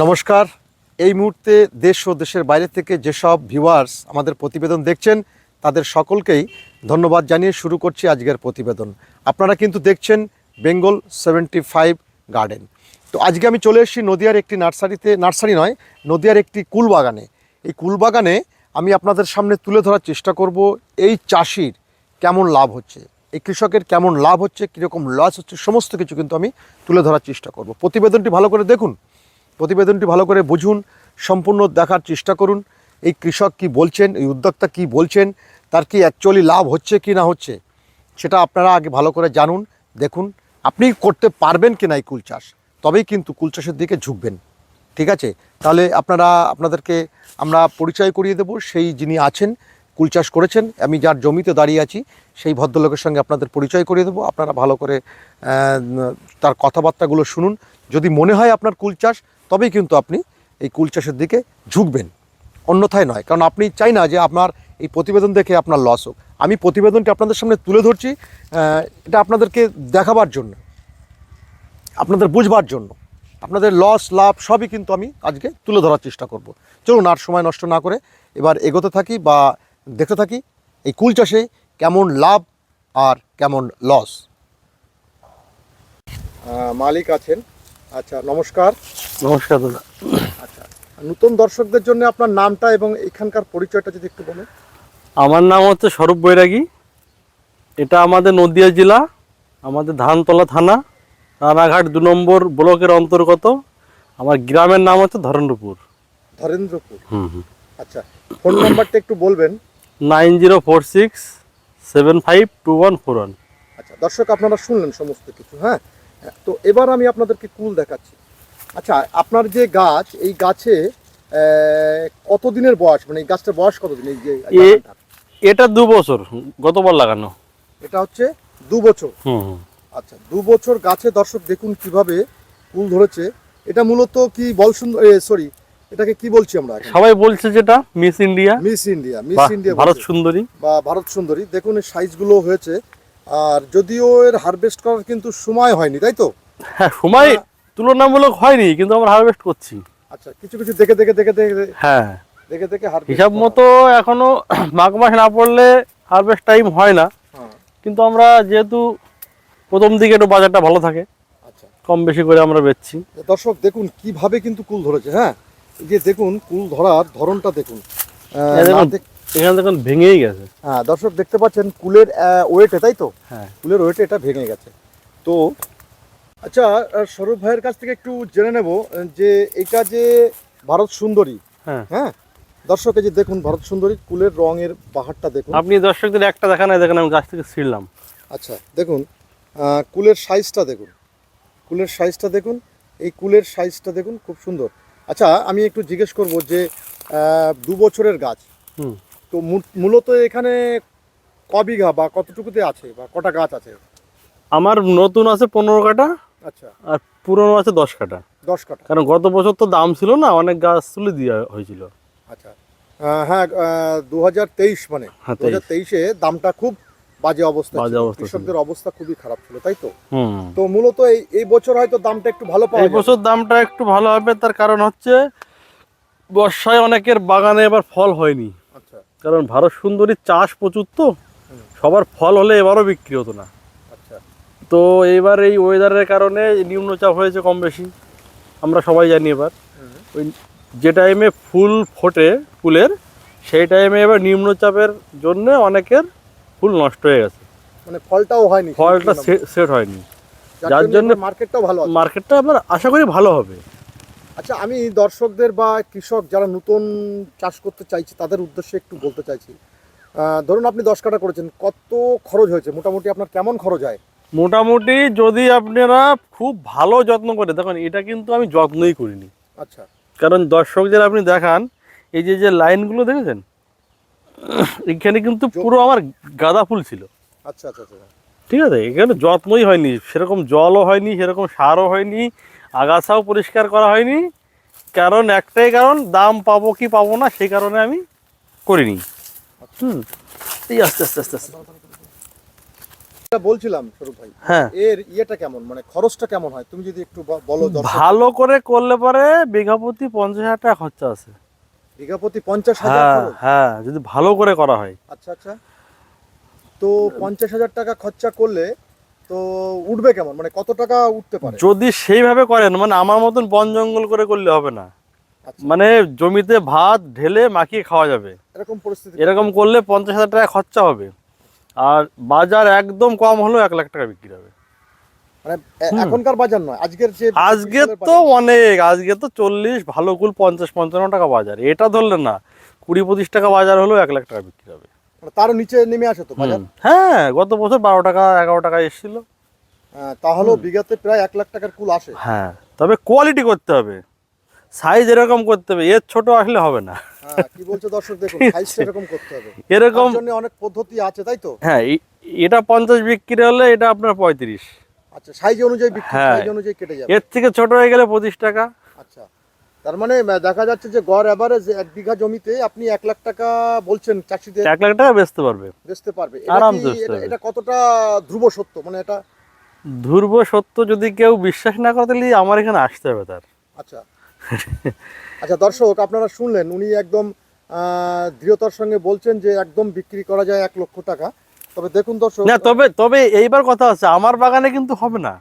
নমস্কার। এই মুহূর্তে দেশ ও দেশের বাইরে থেকে যেসব ভিউয়ার্স আমাদের প্রতিবেদন দেখছেন, তাদের সকলকেই ধন্যবাদ জানিয়ে শুরু করছি আজকের প্রতিবেদন। আপনারা কিন্তু দেখছেন বেঙ্গল সেভেন্টি ফাইভ গার্ডেন। তো আজকে আমি চলে এসেছি নদিয়ার একটি নার্সারিতে, নার্সারি নয়, নদিয়ার একটি কুলবাগানে। এই কুলবাগানে আমি আপনাদের সামনে তুলে ধরার চেষ্টা করব, এই চাষির কেমন লাভ হচ্ছে, এই কৃষকের কেমন লাভ হচ্ছে, কীরকম লস হচ্ছে, সমস্ত কিছু কিন্তু আমি তুলে ধরার চেষ্টা করব। প্রতিবেদনটি ভালো করে দেখুন। প্রতিবেদনটি ভালো করে বুঝুন, সম্পূর্ণ দেখার চেষ্টা করুন। এই কৃষক কি বলছেন, এই উদ্যোক্তা কি বলছেন, তার কি অ্যাকচুয়ালি লাভ হচ্ছে কি না হচ্ছে, সেটা আপনারা আগে ভালো করে জানুন, দেখুন, আপনি করতে পারবেন কি না এই কুল চাষ, তবেই কিন্তু কুল চাষের দিকে ঝুঁকবেন। ঠিক আছে? তাহলে আপনারা, আপনাদেরকে আমরা পরিচয় করিয়ে দেব, সেই যিনি আছেন, কুল চাষ করেছেন, আমি যার জমিতে দাঁড়িয়ে আছি, সেই ভদ্রলোকের সঙ্গে আপনাদের পরিচয় করিয়ে দেবো, আপনারা ভালো করে তার কথাবার্তাগুলো শুনুন। যদি মনে হয় আপনার কুল চাষ তবেই কিন্তু আপনি এই কুল চাষের দিকে ঝুঁকবেন। অন্যথায় নয়। কারণ আপনি চাই না যে আপনার এই প্রতিবেদন দেখে আপনার লস হোক। আমি প্রতিবেদনটি আপনাদের সামনে তুলে ধরছি এটা আপনাদেরকে দেখাবার জন্য, আপনাদের বুঝবার জন্য। আপনাদের লস, লাভ সবই কিন্তু আমি আজকে তুলে ধরার চেষ্টা করব। চলুন আর সময় নষ্ট না করে এবার এগোতে থাকি বা দেখতে থাকি এই কুল চাষে কেমন লাভ আর কেমন লস। মালিক আছেন। আচ্ছা নমস্কার। নমস্কার দাদা। আচ্ছা নতুন দর্শকদের জন্য আপনার নামটা এবং এখানকার পরিচয়টা যদি একটু বলেন। আমার নাম হচ্ছে স্বরূপ বৈরাগী। এটা আমাদের নদিয়া জেলা আমাদের ধানতলা থানা রানাঘাট দু নম্বর ব্লকের অন্তর্গত। আমার গ্রামের নাম হচ্ছে ধরেন্দ্রপুর। ধরেন্দ্রপুর। হুম হুম। আচ্ছা ফোন নাম্বারটা একটু বলবেন। Nine zero four six seven five two one four one. আচ্ছা দর্শক আপনারা শুনলেন সমস্ত কিছু হ্যাঁ? তো এবার আমি আপনাদেরকে কুল দেখাচ্ছি। আচ্ছা আপনার যে গাছ এই গাছে কতদিনের বয়স? মানে এই গাছটার বয়স কতদিন? এই যে এটা দু বছর গতবার লাগানো। এটা হচ্ছে দু বছর। আচ্ছা দু বছর গাছে দর্শক দেখুন কীভাবে কুল ধরেছে। এটা মূলত কি বল সুন্দর সরি এটাকে কি বলছি আমরা সবাই বলছে যেটা Miss India Miss India Miss India Bharat সুন্দরী। বা ভারত সুন্দরী। দেখুন এই সাইজগুলো হয়েছে। আর যদিও এর হারভেস্ট করার কিন্তু সময় হয়নি তাই তো? হ্যাঁ সময় তুলনামূলক হয়নি কিন্তু আমরা হারভেস্ট করছি। আচ্ছা কিছু কিছু দেখে দেখে দেখে দেখে হ্যাঁ। দেখে দেখে হিসাব মতো এখনও মাঘ মাস না পড়লে হারভেস্ট টাইম হয় না। হ্যাঁ। কিন্তু আমরা যেহেতু প্রথম দিকে একটু বাজারটা ভালো থাকে আচ্ছা। কম বেশি করে আমরা বেচছি। দর্শক দেখুন কীভাবে কিন্তু কুল ধরেছে হ্যাঁ? এই যে দেখুন কুল ধরার ধরনটা দেখুন। দেখুন। এখানে দেখুন ভেঙেই গেছে। হ্যাঁ দর্শক দেখতে পাচ্ছেন কুলের ওয়েটে তাই তো? হ্যাঁ। কুলের ওয়েটে এটা ভেঙে গেছে। তো আচ্ছা সৌরভ ভাইয়ের কাছ থেকে একটু জেনে নেব যে এটা যে ভারত সুন্দরী। হ্যাঁ। হ্যাঁ? দর্শক এই যে দেখুন ভারত সুন্দরী কুলের রঙের পাহাড়টা দেখুন। আপনি দর্শকদের একটা দেখা নাই দেখেন আমি গাছ থেকে ছিঁড়লাম। আচ্ছা দেখুন কুলের সাইজটা দেখুন। কুলের সাইজটা দেখুন এই কুলের সাইজটা দেখুন খুব সুন্দর। আচ্ছা আমি একটু জিজ্ঞেস করব যে দু বছরের গাছ। হুম। তো মূলত এখানে ক বিঘা বা কতটুকুতে আছে বা কটা গাছ আছে? আমার নতুন আছে পনেরো কাটা আচ্ছা। আর পুরনো আছে দশ কাটা দশ কাটা কারণ গত বছর তো দাম ছিল না অনেক গাছ তুলে দেওয়া হয়েছিল। আচ্ছা। হ্যাঁ দু হাজার তেইশ মানে। হ্যাঁ, দু হাজার তেইশে দামটা খুব বাজে অবস্থা বাজে অবস্থা। কৃষকদের অবস্থা খুবই খারাপ ছিল তাই তো? হুম। তো মূলত এই এই বছর হয়তো দামটা একটু ভালো পাওয়া এই বছর দামটা একটু ভালো হবে তার কারণ হচ্ছে বর্ষায় অনেকের বাগানে এবার ফল হয়নি। আচ্ছা। কারণ ভারত সুন্দরী চাষ প্রচুর তো সবার ফল হলে এবারও বিক্রি হতো না। তো এইবার এই ওয়েদারের কারণে নিম্নচাপ হয়েছে কম বেশি। আমরা সবাই জানি এবার। ওই যে টাইমে ফুল ফোটে ফুলের সেই টাইমে এবার নিম্নচাপের জন্য অনেকের ফুল নষ্ট হয়ে গেছে। মানে ফলটাও হয়নি। ফলটা সেট হয়নি। যার জন্য- মার্কেটটাও ভালো মার্কেটটা এবার আশা করি ভালো হবে। আচ্ছা আমি দর্শকদের বা কৃষক যারা নতুন চাষ করতে চাইছে তাদের উদ্দেশ্যে একটু বলতে চাইছি। ধরুন আপনি দশ কাটা করেছেন কত খরচ হয়েছে? মোটামুটি আপনার কেমন খরচ হয়? মোটামুটি যদি আপনারা খুব ভালো যত্ন করে দেখুন এটা কিন্তু আমি যত্নই করিনি। আচ্ছা। কারণ দর্শকদের আপনি দেখান এই যে যে লাইনগুলো দেখেছেন? এখানে কিন্তু পুরো আমার গাঁদা ফুল ছিল। আচ্ছা আচ্ছা আচ্ছা। ঠিক আছে? এখানে যত্নই হয়নি। সেরকম জলও হয়নি সেরকম সারও হয়নি আগাছাও পরিষ্কার করা হয়নি। কারণ একটাই কারণ দাম পাবো কি পাবো না সেই কারণে আমি করিনি। হুম। এই আস্তে আস্তে আস্তে আস্তে। বলছিলাম স্বরূপ ভাই হ্যাঁ। এর ইয়েটা কেমন? মানে খরচটা কেমন হয়? তুমি যদি একটু বলো ভালো করে করলে পরে বিঘা প্রতি পঞ্চাশ হাজার টাকা খরচা আছে। বিঘা প্রতি পঞ্চাশ হাজার হ্যাঁ হ্যাঁ যদি ভালো করে করা হয়। আচ্ছা আচ্ছা। তো পঞ্চাশ হাজার টাকা খরচা করলে তো উঠবে কেমন? মানে কত টাকা উঠতে পারে? যদি সেইভাবে করেন মানে আমার মতন বন জঙ্গল করে করলে হবে না। আচ্ছা, মানে জমিতে ভাত ঢেলে মাখিয়ে খাওয়া যাবে। এরকম পরিস্থিতি এরকম করলে পঞ্চাশ হাজার টাকা খরচা হবে। আর বাজার একদম কম হলেও এক লাখ টাকা বিক্রি হবে। মানে এখনকার বাজার নয় আজকের যে আজকে তো অনেক আজকে তো চল্লিশ ভালো কুল পঞ্চাশ পঞ্চান্ন টাকা বাজার। এটা ধরলে না কুড়ি পঁচিশ টাকা বাজার হলেও এক লাখ টাকা বিক্রি হবে। মানে তারও নিচে নেমে আসে তো বাজার? হ্যাঁ গত বছর বারো টাকা এগারো টাকা এসেছিল। হ্যাঁ, তাহলেও বিঘাতে প্রায় এক লাখ টাকার কুল আসে। হ্যাঁ তবে কোয়ালিটি করতে হবে। সাইজ এরকম করতে হবে এর ছোট আসলে হবে না। হ্যাঁ, কি বলছো দর্শক দেখুন সাইজটা এরকম করতে হবে। এরকম জন্য অনেক পদ্ধতি আছে তাই তো? হ্যাঁ এটা পঞ্চাশ বিক্রি হলে এটা আপনার পঁয়ত্রিশ। আচ্ছা সাইজ অনুযায়ী বিক্রি হ্যাঁ। সাইজ অনুযায়ী কেটে যাবে। এর থেকে ছোট হয়ে গেলে পঁচিশ টাকা। আচ্ছা তার মানে দেখা যাচ্ছে যে গড় এভারেজ এক বিঘা জমিতে আপনি এক লাখ টাকা বলছেন চাষিদের। এক লাখ টাকা বেচতে পারবে। বেচতে পারবে। এটা আরামসে কতটা ধ্রুব সত্য? মানে এটা ধ্রুব সত্য যদি কেউ বিশ্বাস না করে তাহলে আমার এখানে আসতে হবে তার। আচ্ছা আচ্ছা দর্শক আপনারা শুনলেন উনি একদম দৃঢ়তার সঙ্গে বলছেন যে একদম বিক্রি করা যায় এক লক্ষ টাকা। তবে দেখুন দর্শক না তবে তবে এইবার কথা আছে আমার বাগানে কিন্তু হবে না।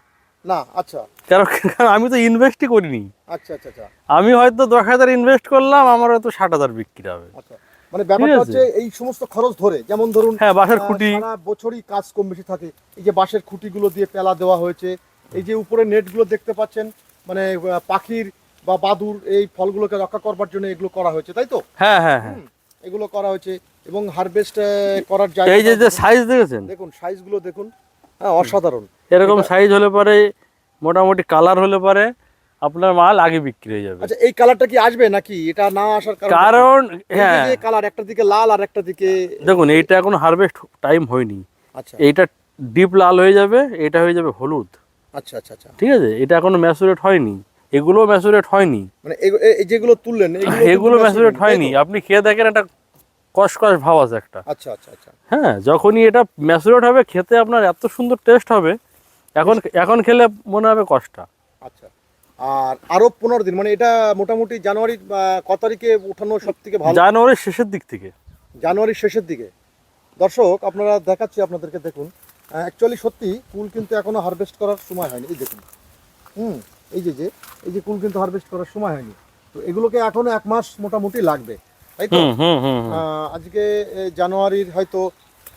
না আচ্ছা। কারণ আমি তো ইনভেস্টই করিনি। আচ্ছা আচ্ছা আচ্ছা। আমি হয়তো দশ হাজার ইনভেস্ট করলাম আমার হয়তো ষাট হাজার বিক্রি হবে। আচ্ছা মানে ব্যাপারটা হচ্ছে এই সমস্ত খরচ ধরে যেমন ধরুন হ্যাঁ বাঁশের খুঁটি। সারা বছরই কাজ কম বেশি থাকে। এই যে বাঁশের খুঁটিগুলো দিয়ে পেলা দেওয়া হয়েছে এই যে উপরে নেটগুলো দেখতে পাচ্ছেন মানে পাখির বা বাদুর এই ফলগুলোকে রক্ষা করবার জন্য এগুলো করা হয়েছে তাই তো? হ্যাঁ হ্যাঁ হ্যাঁ। এগুলো করা হয়েছে এবং হারভেস্ট করার জায়গা এই যে যে সাইজ দেখেছেন? দেখুন সাইজগুলো দেখুন হ্যাঁ অসাধারণ। এরকম সাইজ হলে পরে মোটামুটি কালার হলে পরে আপনার মাল আগে বিক্রি হয়ে যাবে। আচ্ছা এই কালারটা কি আসবে নাকি? এটা না আসার কারণ? কারণ হ্যাঁ। কালার একটা দিকে লাল আর একটা দিকে দেখুন এইটা এখন হারভেস্ট টাইম হয়নি। আচ্ছা। এইটা ডিপ লাল হয়ে যাবে এটা হয়ে যাবে হলুদ। আচ্ছা আচ্ছা আচ্ছা। ঠিক আছে? এটা এখনও ম্যাচুরেট হয়নি। এগুলো ম্যাচুরেট হয়নি। মানে যেগুলো তুললেন এগুলো এগুলো কিন্তু ম্যাচুরেট হয়নি। আপনি খেয়ে দেখেন একটা কষ ভাব আছে একটা। আচ্ছা আচ্ছা আচ্ছা। হ্যাঁ যখনই এটা ম্যাচুরেট হবে খেতে আপনার এত সুন্দর টেস্ট হবে এখন এখন খেলে মনে হবে কষ্টা। আচ্ছা। আর আরও পনেরো দিন মানে এটা মোটামুটি জানুয়ারি ক তারিখে উঠানো সব থেকে ভালো? জানুয়ারির শেষের দিক থেকে। জানুয়ারির শেষের দিকে। দর্শক আপনারা দেখাচ্ছি আপনাদেরকে দেখুন। অ্যাকচুয়ালি সত্যি কুল কিন্তু এখনও হারভেস্ট করার সময় হয়নি এই দেখুন। হুম। এই যে যে এই যে কুল কিন্তু হারভেস্ট করার সময় হয়নি। তো এগুলোকে এখনও এক মাস মোটামুটি লাগবে তাই তো? আজকে জানুয়ারির হয়তো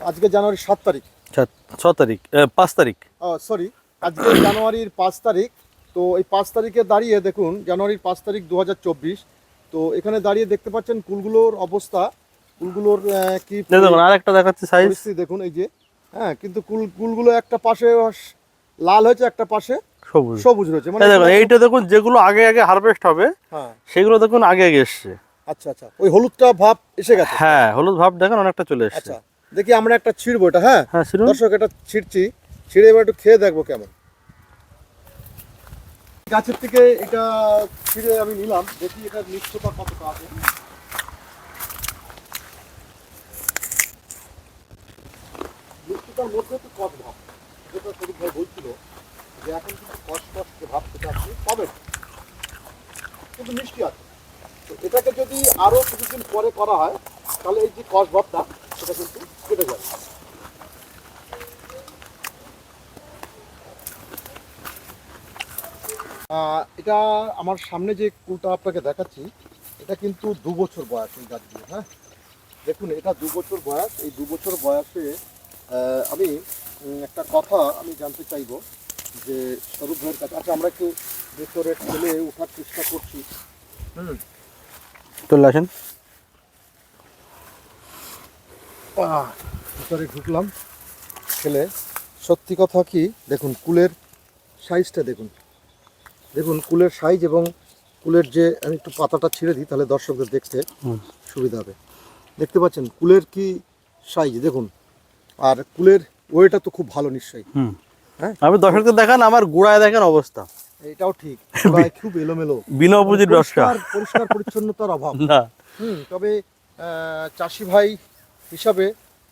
আজকে জানুয়ারির সাত তারিখ। ছ- তারিখ পাঁচ তারিখ। সরি আজকে জানুয়ারির পাঁচ তারিখ। তো এই পাঁচ তারিখে দাঁড়িয়ে দেখুন জানুয়ারির পাঁচ তারিখ দু হাজার চব্বিশ। তো এখানে দাঁড়িয়ে দেখতে পাচ্ছেন কুলগুলোর অবস্থা। কুলগুলোর কি আরেকটা দেখাচ্ছি সাইজ দেখুন এই যে হ্যাঁ কিন্তু কুল কুলগুলো একটা পাশে লাল হয়েছে একটা পাশে। সবুজ। সবুজ রয়েছে মানে দেখুন এইটা দেখুন যেগুলো আগে আগে হারভেস্ট হবে হ্যাঁ। সেগুলো দেখুন আগে আগে এসছে। আচ্ছা আচ্ছা ওই হলুদটা ভাব এসে গেছে? হ্যাঁ হলুদ ভাব দেখেন অনেকটা চলে এসছে। আচ্ছা দেখি আমরা একটা ছিড়বো এটা হ্যাঁ? হ্যাঁ দর্শক এটা ছিড়ছি ছিঁড়ে এবার একটু খেয়ে দেখব কেমন। গাছের থেকে এটা ছিঁড়ে আমি নিলাম দেখি এটা মিষ্টতা কতটা আছে। মিষ্টতার মধ্যে তো কষ ভাব যেটা ভাই বলছিল যে এখন কিন্তু কষ কষ যে ভাব সেটা আপনি পাবেন কিন্তু মিষ্টি আছে তো এটাকে যদি আরও কিছুদিন পরে করা হয় তাহলে এই যে কষ ভাবটা সেটা কিন্তু কেটে যাবে। এটা আমার সামনে যে কুলটা আপনাকে দেখাচ্ছি এটা কিন্তু দু বছর বয়স এই গাছগুলো হ্যাঁ? দেখুন এটা দু বছর বয়স। এই দু বছর বয়সে আমি একটা কথা আমি জানতে চাইব যে স্বরূপ ভাইয়ের কাছে। আচ্ছা আমরা একটু ভেতরে ঠেলে ওঠার চেষ্টা করছি। হুম। চলে আসেন। ভিতরে ঢুকলাম। ছেলে সত্যি কথা কি দেখুন কুলের সাইজটা দেখুন। দেখুন কুলের সাইজ এবং কুলের যে আমি একটু পাতাটা ছিঁড়ে দিই তাহলে দর্শকদের দেখতে সুবিধা হবে। দেখতে পাচ্ছেন কুলের কি সাইজ দেখুন। আর কুলের ওয়েটা তো খুব ভালো নিশ্চয়ই। হ্যাঁ। আমি দর্শকদের দেখান আমার গোড়ায় দেখেন অবস্থা। এটাও ঠিক খুব এলোমেলো। বিনা পুঁজির ব্যবসা পরিষ্কার পরিচ্ছন্নতার অভাব। না। হুম তবে চাষি ভাই হিসাবে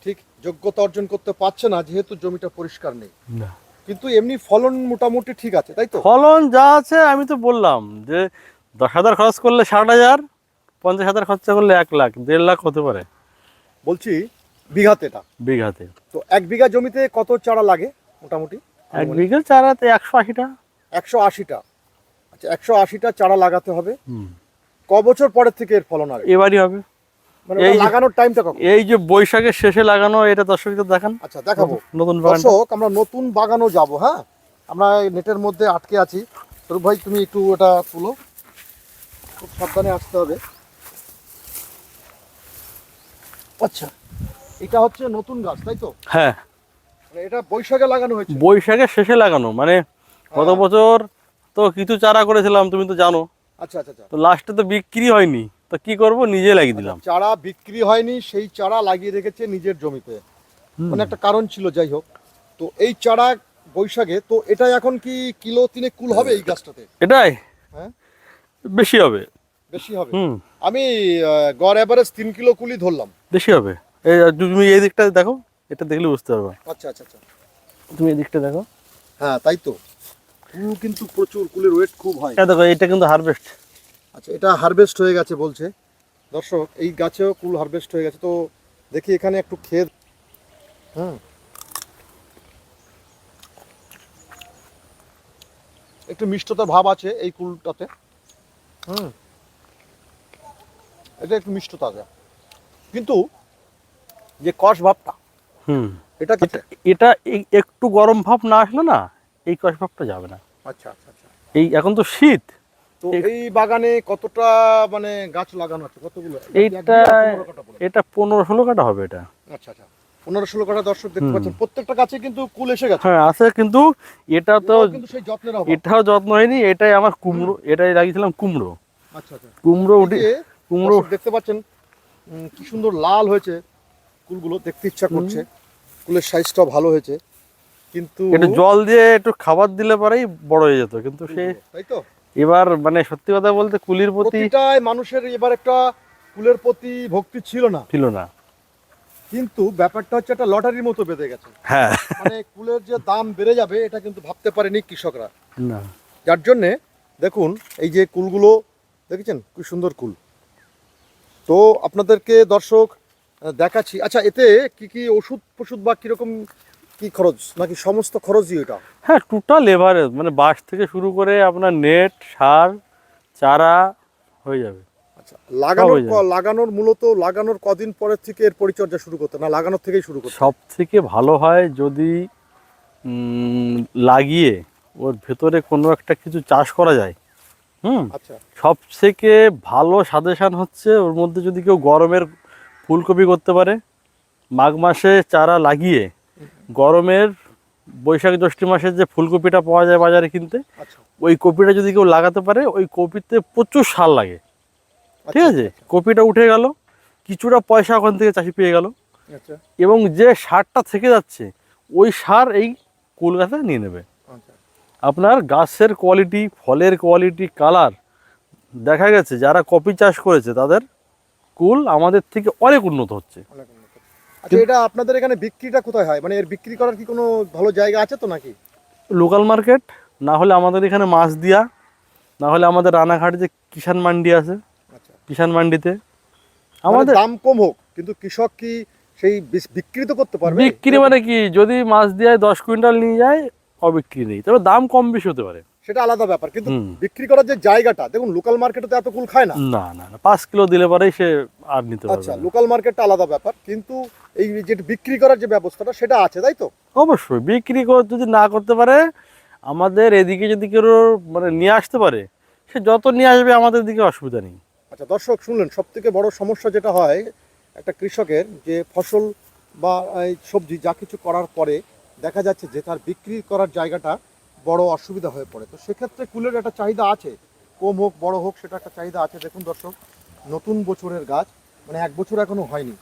ঠিক যোগ্যতা অর্জন করতে পারছে না যেহেতু জমিটা পরিষ্কার নেই। না। কিন্তু এমনি ফলন মোটামুটি ঠিক আছে তাই তো? ফলন যা আছে আমি তো বললাম যে দশ হাজার খরচ করলে ষাট হাজার পঞ্চাশ হাজার খরচা করলে এক লাখ দেড় লাখ হতে পারে। বলছি বিঘাতে এটা বিঘাতে। তো এক বিঘা জমিতে কত চারা লাগে মোটামুটি? এক বিঘা চারাতে একশো আশিটা একশো আশিটা আচ্ছা একশো আশিটা চারা লাগাতে হবে। ক বছর পরের থেকে এর ফলন হবে এবারই হবে। এই যে- যে বৈশাখের শেষে লাগানো এটা দর্শকদের দেখান। আচ্ছা দেখাবো। নতুন দর্শক আমরা নতুন বাগানও যাব হ্যাঁ? আমরা নেটের মধ্যে আটকে আছি। স্বরূপ ভাই তুমি একটু ওটা তুলো। খুব সাবধানে আসতে হবে। আচ্ছা এটা হচ্ছে নতুন গাছ তাই তো? হ্যাঁ। মানে এটা বৈশাখে লাগানো হয়েছে। বৈশাখের শেষে লাগানো মানে গত হ্যাঁ। বছর তো কিছু চারা করেছিলাম তুমি তো জানো। আচ্ছা আচ্ছা আচ্ছা। তো লাস্টে তো বিক্রি হয়নি। তো কি করব? নিজে লাগিয়ে দিলাম। চারা বিক্রি হয়নি সেই চারা লাগিয়ে রেখেছে নিজের জমিতে। মানে একটা কারণ ছিল যাই হোক। তো এই চারা বৈশাখে তো এটা এখন কি কিলো তিনে কুল হবে এই গাছটাতে? এটাই? হ্যাঁ। বেশি হবে। বেশি হবে? হুম। আমি গড় এভারেজ তিন কিলো কুলি ধরলাম। বেশি হবে। এই তুমি এই দিকটা দেখো এটা দেখলে বুঝতে পারবে। আচ্ছা আচ্ছা আচ্ছা। তুমি এই দিকটা দেখো। হ্যাঁ তাই তো। কুল কিন্তু প্রচুর কুলের ওয়েট খুব হয় এটা দেখো এটা কিন্তু হারভেস্ট আচ্ছা এটা হারভেস্ট হয়ে গেছে বলছে। দর্শক এই গাছেও কুল হারভেস্ট হয়ে গেছে। তো দেখি এখানে একটু খেয়ে হ্যাঁ একটু মিষ্টতা ভাব আছে এই কুলটাতে। হুম। এটা একটু মিষ্টতা আছে। কিন্তু যে কষ ভাবটা হুম। এটা কি এটা একটু গরম ভাব না আসলে না এই কষ ভাবটা যাবে না। আচ্ছা আচ্ছা আচ্ছা। এই এখন তো শীত। তো এই বাগানে কতটা মানে গাছ লাগানো আছে? কতগুলো? এইটা এটা পনেরো ষোলো কাটা হবে এটা। আচ্ছা আচ্ছা। পনেরো ষোলো কাটা দর্শক দেখতে পাচ্ছেন প্রত্যেকটা গাছে কিন্তু কুল এসে গেছে। হ্যাঁ আছে কিন্তু এটা তো সেই যত্নের এটাও যত্ন হয়নি এটাই আমার কুমড়ো এটাই লাগিয়েছিলাম কুমড়ো। আচ্ছা আচ্ছা। কুমড়ো উঠে কুমড়ো দেখতে পাচ্ছেন কি সুন্দর লাল হয়েছে কুলগুলো দেখতে ইচ্ছা করছে। কুলের সাইজটাও ভালো হয়েছে। কিন্তু একটু জল দিয়ে একটু খাবার দিলে পরেই বড় হয়ে যেত কিন্তু সে তাই তো? এবার মানে সত্যি কথা বলতে কুলির প্রতি মানুষের এবার একটা কুলের প্রতি ভক্তি ছিল না। ছিল না। কিন্তু ব্যাপারটা হচ্ছে একটা লটারির মতো বেঁধে গেছে। হ্যাঁ। মানে কুলের যে দাম বেড়ে যাবে এটা কিন্তু ভাবতে পারেনি কৃষকরা। না। যার জন্যে দেখুন এই যে কুলগুলো দেখেছেন? কি সুন্দর কুল। তো আপনাদেরকে দর্শক দেখাচ্ছি। আচ্ছা এতে কি কি ওষুধ ফষুধ বা কীরকম কি খরচ? নাকি সমস্ত খরচই ওটা হ্যাঁ টোটাল এভারেজ মানে বাঁশ থেকে শুরু করে আপনার নেট সার চারা হয়ে যাবে। আচ্ছা লাগানোর লাগানোর মূলত লাগানোর কদিন পরের থেকে এর পরিচর্যা শুরু করতে না লাগানোর থেকেই শুরু করতে? সব থেকে ভালো হয় যদি লাগিয়ে ওর ভেতরে কোনো একটা কিছু চাষ করা যায়। হুম? আচ্ছা। সব থেকে ভালো সাজেশান হচ্ছে ওর মধ্যে যদি কেউ গরমের ফুলকপি করতে পারে মাঘ মাসে চারা লাগিয়ে গরমের বৈশাখ জ্যৈষ্ঠ মাসের যে ফুলকপিটা পাওয়া যায় বাজারে কিনতে আচ্ছা। ওই কপিটা যদি কেউ লাগাতে পারে ওই কপিতে প্রচুর সার লাগে। ঠিক আছে? কপিটা উঠে গেল কিছুটা পয়সা ওখান থেকে চাষি পেয়ে গেল। আচ্ছা। এবং যে সারটা থেকে যাচ্ছে ওই সার এই কুল গাছে নিয়ে নেবে। আচ্ছা। আপনার গাছের কোয়ালিটি ফলের কোয়ালিটি কালার দেখা গেছে যারা কপি চাষ করেছে তাদের কুল আমাদের থেকে অনেক উন্নত হচ্ছে। আচ্ছা এটা আপনাদের এখানে বিক্রিটা কোথায় হয়? মানে এর বিক্রি করার কি কোনো ভালো জায়গা আছে তো নাকি? লোকাল মার্কেট না হলে আমাদের এখানে মাছ দিয়া না হলে আমাদের রানাঘাট যে কিষান মান্ডি আছে আচ্ছা। কিষান মান্ডিতে। আমাদের আমাদের দাম কম হোক কিন্তু কৃষক কি সেই বিক্রি তো করতে পারবে? বিক্রি মানে কি যদি মাছ দিয়ে দশ কুইন্টাল নিয়ে যায় অবিক্রি নেই। তবে দাম কম বেশি হতে পারে। সেটা আলাদা ব্যাপার। কিন্তু বিক্রি করার যে জায়গাটা দেখুন লোকাল মার্কেটে তো এত কুল খায় না। না না পাঁচ কিলো দিলে পরেই সে আর নিতে পারবে আচ্ছা লোকাল মার্কেটটা আলাদা ব্যাপার কিন্তু এই যে বিক্রি করার যে ব্যবস্থাটা সেটা আছে তাই তো? অবশ্যই বিক্রি কর- যদি না করতে পারে আমাদের এদিকে যদি কেউ মানে নিয়ে আসতে পারে সে যত নিয়ে আসবে আমাদের দিকে অসুবিধা নেই। আচ্ছা দর্শক শুনলেন সব থেকে বড় সমস্যা যেটা হয় একটা কৃষকের যে ফসল বা এই সবজি যা কিছু করার পরে দেখা যাচ্ছে যে তার বিক্রি করার জায়গাটা বড় অসুবিধা হয়ে পড়ে। তো সেক্ষেত্রে কুলের একটা চাহিদা আছে। কম হোক বড় হোক সেটা একটা চাহিদা আছে। দেখুন দর্শক নতুন বছরের গাছ মানে এক বছর এখনও হয়নি।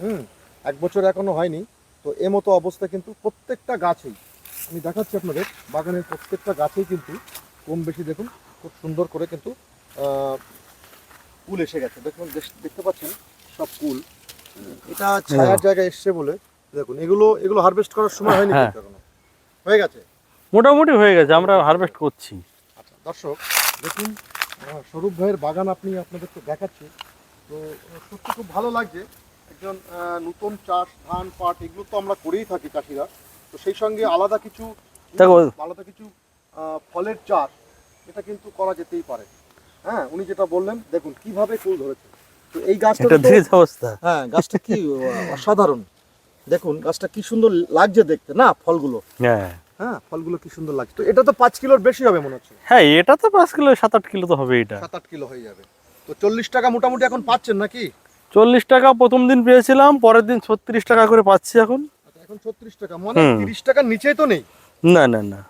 হুম এক বছর এখনও হয়নি। তো এ মতো অবস্থা কিন্তু প্রত্যেকটা গাছেই। আমি দেখাচ্ছি আপনাদের বাগানের প্রত্যেকটা গাছেই কিন্তু কম বেশি দেখুন খুব সুন্দর করে কিন্তু কুল এসে গেছে। দেখুন দেখতে পাচ্ছেন সব কুল। এটা ছায়ার জায়গায় এসছে বলে দেখুন এগুলো এগুলো হারভেস্ট করার সময় হয়নি হ্যাঁ। হয়ে গেছে? মোটামুটি হয়ে গেছে আমরা হারভেস্ট করছি। আচ্ছা দর্শক দেখুন স্বরূপ ভাইয়ের বাগান আপনি আপনাদেরকে দেখাচ্ছি। তো সত্যি খুব ভালো লাগছে। একজন নতুন চাষ ধান পাট এগুলো তো আমরা করেই থাকি চাষিরা। তো সেই সঙ্গে আলাদা কিছু দেখো- আলাদা কিছু ফলের চাষ এটা কিন্তু করা যেতেই পারে। হ্যাঁ উনি যেটা বললেন দেখুন কীভাবে ফুল ধরেছে। তো এই গাছটা অবস্থা। হ্যাঁ গাছটা কি অসাধারণ। দেখুন গাছটা কি সুন্দর লাগছে দেখতে না ফলগুলো? হ্যাঁ। হ্যাঁ ফলগুলো কি সুন্দর লাগছে। তো এটা তো পাঁচ কিলোর বেশি হবে মনে হচ্ছে। হ্যাঁ এটা তো পাঁচ কিলো সাত আট কিলো তো হবে এটা। সাত আট কিলো হয়ে যাবে। তো চল্লিশ টাকা মোটামুটি এখন পাচ্ছেন নাকি? চল্লিশ টাকা প্রথম দিন পেয়েছিলাম পরের দিন ছত্রিশ টাকা করে পাচ্ছি এখন। আচ্ছা, এখন ছত্রিশ টাকা মানে তিরিশ টাকার নিচেই তো নেই? না না না।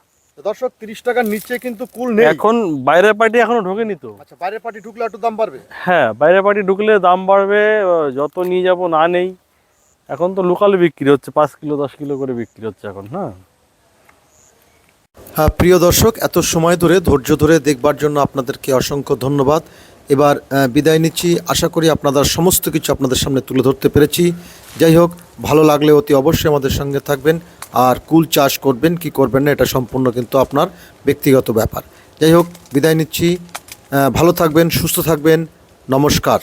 দর্শক তিরিশ টাকার নিচে কিন্তু কুল নেই। এখন বাইরের পার্টি এখনও ঢোকেনি তো। আচ্ছা বাইরের পার্টি ঢুকলে একটু দাম বাড়বে? হ্যাঁ বাইরের পার্টি ঢুকলে দাম বাড়বে যত নিয়ে যাব না নেই। এখন তো লোকাল বিক্রি হচ্ছে পাঁচ কিলো দশ কিলো করে বিক্রি হচ্ছে এখন হ্যাঁ। প্রিয় দর্শক, এত সময় ধরে, ধৈর্য ধরে দেখবার জন্য আপনাদেরকে অসংখ্য ধন্যবাদ। এবার বিদায় নিচ্ছি। আশা করি আপনাদের সমস্ত কিছু আপনাদের সামনে তুলে ধরতে পেরেছি। যাই হোক, ভালো লাগলে অতি অবশ্যই আমাদের সঙ্গে থাকবেন। আর কুল চাষ করবেন, কি করবেন না, এটা সম্পূর্ণ কিন্তু আপনার ব্যক্তিগত ব্যাপার। যাই হোক, বিদায় নিচ্ছি। ভালো থাকবেন, সুস্থ থাকবেন। নমস্কার।